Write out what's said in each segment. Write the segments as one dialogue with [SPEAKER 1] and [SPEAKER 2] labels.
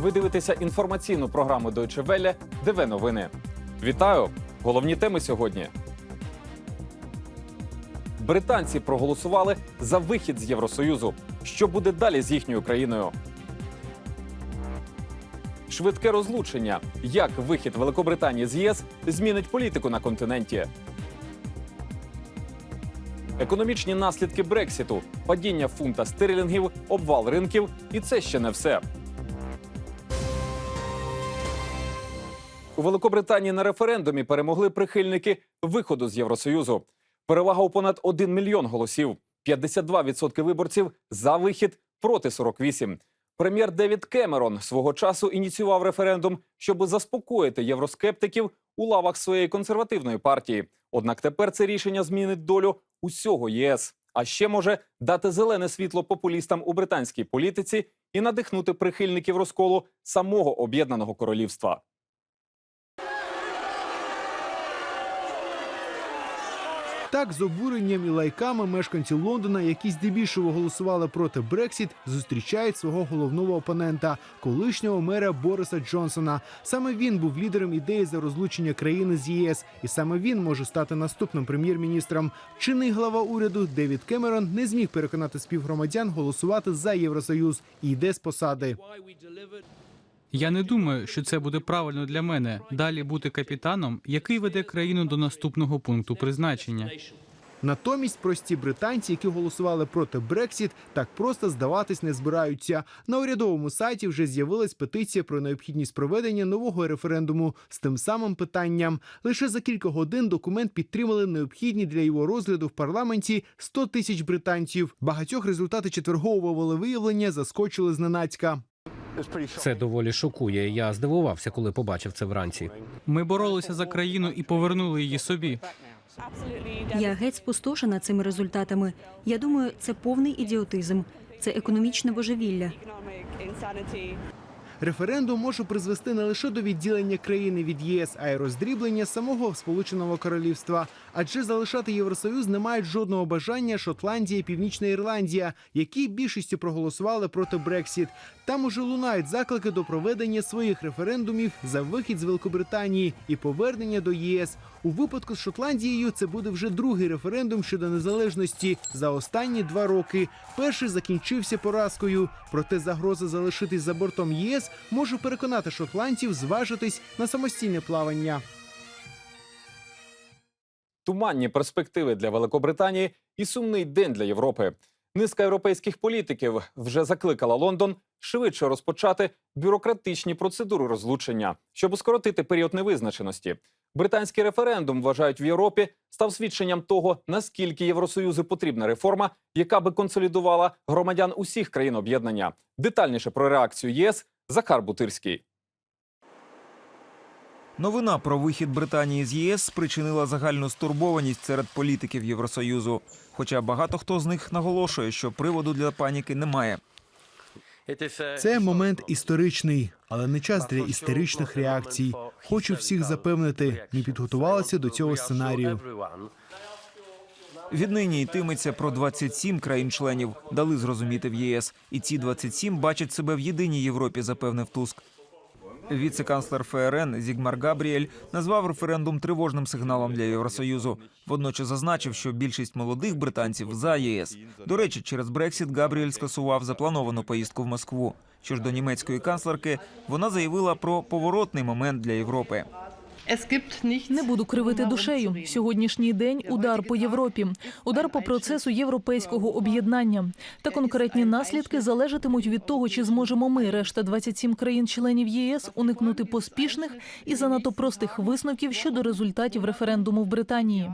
[SPEAKER 1] Ви дивитеся інформаційну програму Deutsche Welle ДВ новини. Вітаю! Головні теми сьогодні. Британці проголосували за вихід з Євросоюзу. Що буде далі з їхньою країною? Швидке розлучення. Як вихід Великобританії з ЄС змінить політику на континенті? Економічні наслідки Брексіту, падіння фунта стерлінгів, обвал ринків, і це ще не все. У Великобританії на референдумі перемогли прихильники виходу з Євросоюзу. Перевага у понад 1 мільйон голосів. 52% виборців за вихід проти 48%. Прем'єр Девід Кемерон свого часу ініціював референдум, щоб заспокоїти євроскептиків у лавах своєї консервативної партії. Однак тепер це рішення змінить долю усього ЄС. А ще може дати зелене світло популістам у британській політиці і надихнути прихильників розколу самого об'єднаного королівства.
[SPEAKER 2] Так, з обуренням і лайками мешканці Лондона, які здебільшого голосували проти Брексіт, зустрічають свого головного опонента, колишнього мера Бориса Джонсона. Саме він був лідером ідеї за розлучення країни з ЄС, і саме він може стати наступним прем'єр-міністром. Чинний глава уряду Девід Кемерон не зміг переконати співгромадян голосувати за Євросоюз і йде з посади.
[SPEAKER 3] Я не думаю, що це буде правильно для мене далі бути капітаном, який веде країну до наступного пункту призначення.
[SPEAKER 2] Натомість прості британці, які голосували проти Брексіт, так просто здаватись не збираються. На урядовому сайті вже з'явилась петиція про необхідність проведення нового референдуму з тим самим питанням. Лише за кілька годин документ підтримали необхідні для його розгляду в парламенті 100 тисяч британців. Багатьох результати четвергового волевиявлення заскочили зненацька.
[SPEAKER 4] Це доволі шокує. Я здивувався, коли побачив це вранці.
[SPEAKER 3] Ми боролися за країну і повернули її собі.
[SPEAKER 5] Я геть спустошена цими результатами. Я думаю, це повний ідіотизм. Це економічне божевілля.
[SPEAKER 2] Референдум може призвести не лише до відділення країни від ЄС, а й роздріблення самого Сполученого Королівства. Адже залишати Євросоюз не мають жодного бажання Шотландія і Північна Ірландія, які більшістю проголосували проти Брексіт. Там уже лунають заклики до проведення своїх референдумів за вихід з Великобританії і повернення до ЄС. У випадку з Шотландією це буде вже другий референдум щодо незалежності за останні два роки. Перший закінчився поразкою. Проте загроза залишитись за бортом ЄС може переконати шотландців зважитись на самостійне плавання.
[SPEAKER 1] Туманні перспективи для Великобританії і сумний день для Європи. Низка європейських політиків вже закликала Лондон швидше розпочати бюрократичні процедури розлучення, щоб скоротити період невизначеності. Британський референдум вважають в Європі став свідченням того, наскільки Євросоюзу потрібна реформа, яка би консолідувала громадян усіх країн об'єднання. Детальніше про реакцію ЄС Захар Бутирський.
[SPEAKER 6] Новина про вихід Британії з ЄС спричинила загальну стурбованість серед політиків Євросоюзу. Хоча багато хто з них наголошує, що приводу для паніки немає.
[SPEAKER 2] Це момент історичний, але не час для істеричних реакцій. Хочу всіх запевнити, ми підготувалися до цього сценарію.
[SPEAKER 6] Віднині йтиметься про 27 країн-членів, дали зрозуміти в ЄС. І ці 27 бачать себе в єдиній Європі, запевнив Туск. Віце-канцлер ФРН Зігмар Габріель назвав референдум тривожним сигналом для Євросоюзу. Водночас зазначив, що більшість молодих британців за ЄС. До речі, через Брексіт Габріель скасував заплановану поїздку в Москву. Що ж до німецької канцлерки, вона заявила про поворотний момент для Європи.
[SPEAKER 7] Не буду кривити душею. Сьогоднішній день удар по Європі, удар по процесу європейського об'єднання. Та конкретні наслідки залежатимуть від того, чи зможемо ми, решта 27 країн-членів ЄС, уникнути поспішних і занадто простих висновків щодо результатів референдуму в Британії.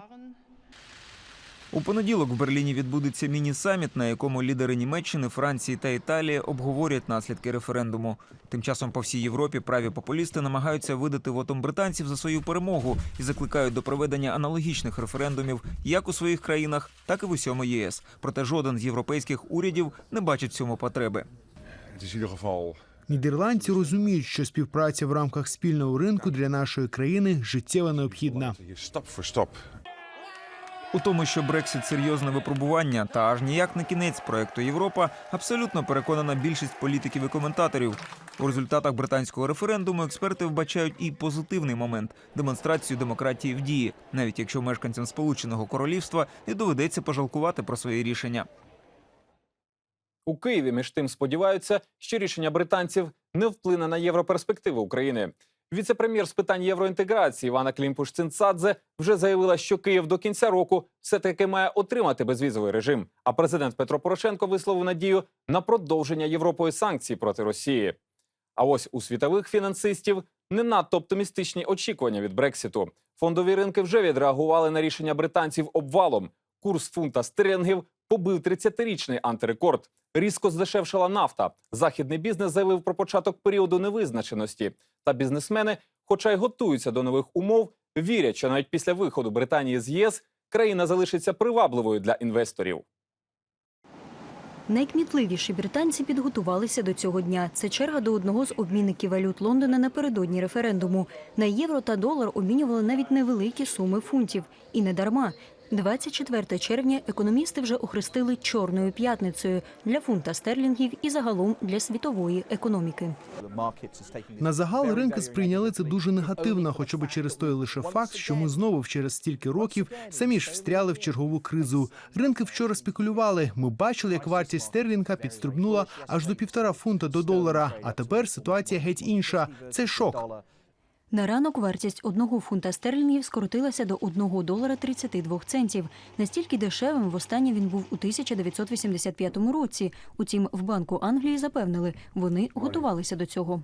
[SPEAKER 6] У понеділок в Берліні відбудеться міні-саміт, на якому лідери Німеччини, Франції та Італії обговорять наслідки референдуму. Тим часом по всій Європі праві популісти намагаються видати вотом британців за свою перемогу і закликають до проведення аналогічних референдумів як у своїх країнах, так і в усьому ЄС. Проте жоден з європейських урядів не бачить цьому потреби.
[SPEAKER 2] Нідерландці розуміють, що співпраця в рамках спільного ринку для нашої країни життєво необхідна.
[SPEAKER 6] У тому, що Брексит серйозне випробування та аж ніяк не кінець проекту Європа, абсолютно переконана більшість політиків і коментаторів. У результатах британського референдуму експерти вбачають і позитивний момент демонстрацію демократії в дії, навіть якщо мешканцям Сполученого Королівства не доведеться пожалкувати про свої рішення.
[SPEAKER 1] У Києві між тим сподіваються, що рішення британців не вплине на європерспективи України. Віце-прем'єр з питань євроінтеграції Івана Клімпуш-Цинцадзе вже заявила, що Київ до кінця року все-таки має отримати безвізовий режим. А президент Петро Порошенко висловив надію на продовження Європою санкцій проти Росії. А ось у світових фінансистів не надто оптимістичні очікування від Брексіту. Фондові ринки вже відреагували на рішення британців обвалом. Курс фунта стерлінгів побив 30-річний антирекорд. Різко здешевшала нафта. Західний бізнес заявив про початок періоду невизначеності. Та бізнесмени, хоча й готуються до нових умов, вірять, що навіть після виходу Британії з ЄС країна залишиться привабливою для інвесторів.
[SPEAKER 5] Найкмітливіші британці підготувалися до цього дня. Це черга до одного з обмінників валют Лондона напередодні референдуму. На євро та долар обмінювали навіть невеликі суми фунтів. І не дарма. 24 червня економісти вже охрестили чорною п'ятницею для фунта стерлінгів і загалом для світової економіки.
[SPEAKER 2] На загал ринки сприйняли це дуже негативно, хоча б через той лише факт, що ми знову через стільки років самі ж встряли в чергову кризу. Ринки вчора спекулювали. Ми бачили, як вартість стерлінга підстрибнула аж до півтора фунта до долара. А тепер ситуація геть інша. Це шок.
[SPEAKER 5] На ранок вартість одного фунта стерлінгів скоротилася до 1 долара 32 центів. Настільки дешевим востаннє він був у 1985 році. Утім, в Банку Англії запевнили, вони готувалися до цього.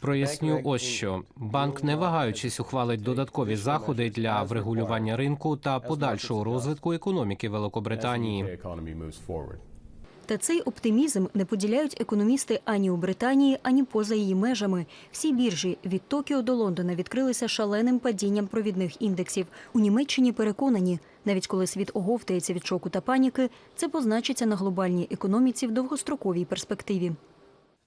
[SPEAKER 4] Проясню ось що банк, не вагаючись, ухвалить додаткові заходи для врегулювання ринку та подальшого розвитку економіки Великобританії.
[SPEAKER 5] Та цей оптимізм не поділяють економісти ані у Британії, ані поза її межами. Всі біржі від Токіо до Лондона відкрилися шаленим падінням провідних індексів. У Німеччині переконані, навіть коли світ оговтається від шоку та паніки, це позначиться на глобальній економіці в довгостроковій перспективі.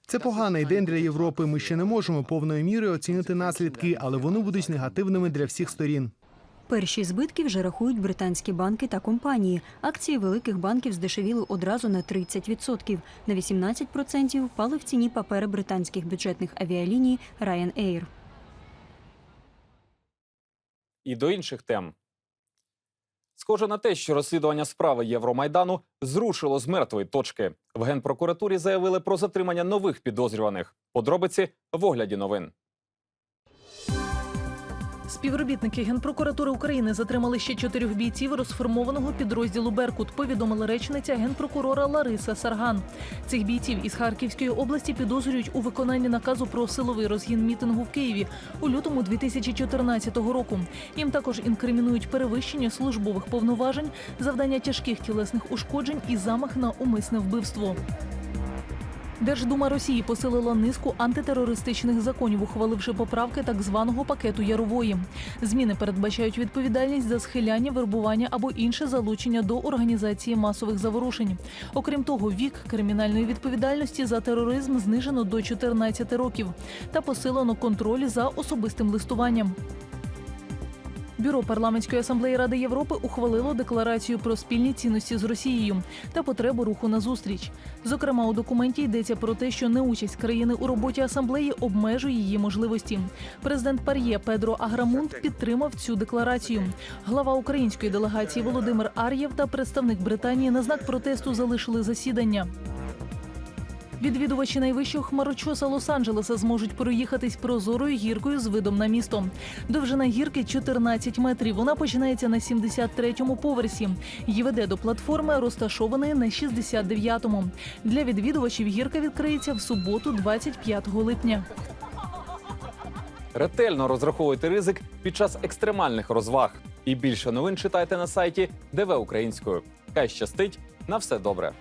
[SPEAKER 2] Це поганий день для Європи. Ми ще не можемо повною мірою оцінити наслідки, але вони будуть негативними для всіх сторін.
[SPEAKER 5] Перші збитки вже рахують британські банки та компанії. Акції великих банків здешевіли одразу на 30%. На 18% впали в ціні папери британських бюджетних авіаліній Ryanair.
[SPEAKER 1] І до інших тем. Схоже на те, що розслідування справи Євромайдану зрушило з мертвої точки. В генпрокуратурі заявили про затримання нових підозрюваних. Подробиці в огляді новин.
[SPEAKER 7] Співробітники Генпрокуратури України затримали ще чотирьох бійців розформованого підрозділу Беркут. Повідомила речниця генпрокурора Лариса Сарган. Цих бійців із Харківської області підозрюють у виконанні наказу про силовий розгін мітингу в Києві у лютому 2014 року. Їм також інкримінують перевищення службових повноважень, завдання тяжких тілесних ушкоджень і замах на умисне вбивство. Держдума Росії посилила низку антитерористичних законів, ухваливши поправки так званого пакету Ярової. Зміни передбачають відповідальність за схиляння, вербування або інше залучення до організації масових заворушень. Окрім того, вік кримінальної відповідальності за тероризм знижено до 14 років та посилено контроль за особистим листуванням. Бюро парламентської асамблеї Ради Європи ухвалило декларацію про спільні цінності з Росією та потребу руху назустріч. Зокрема, у документі йдеться про те, що неучасть країни у роботі асамблеї обмежує її можливості. Президент Пар'є Педро Аграмунт підтримав цю декларацію. Глава української делегації Володимир Ар'єв та представник Британії на знак протесту залишили засідання. Відвідувачі найвищого хмарочоса Лос-Анджелеса зможуть проїхатись прозорою гіркою з видом на місто. Довжина гірки 14 метрів. Вона починається на 73-му поверсі. Її веде до платформи, розташованої на 69-му. Для відвідувачів гірка відкриється в суботу, 25 липня.
[SPEAKER 1] Ретельно розраховуйте ризик під час екстремальних розваг. І більше новин читайте на сайті ДВ Українською. Хай щастить на все добре.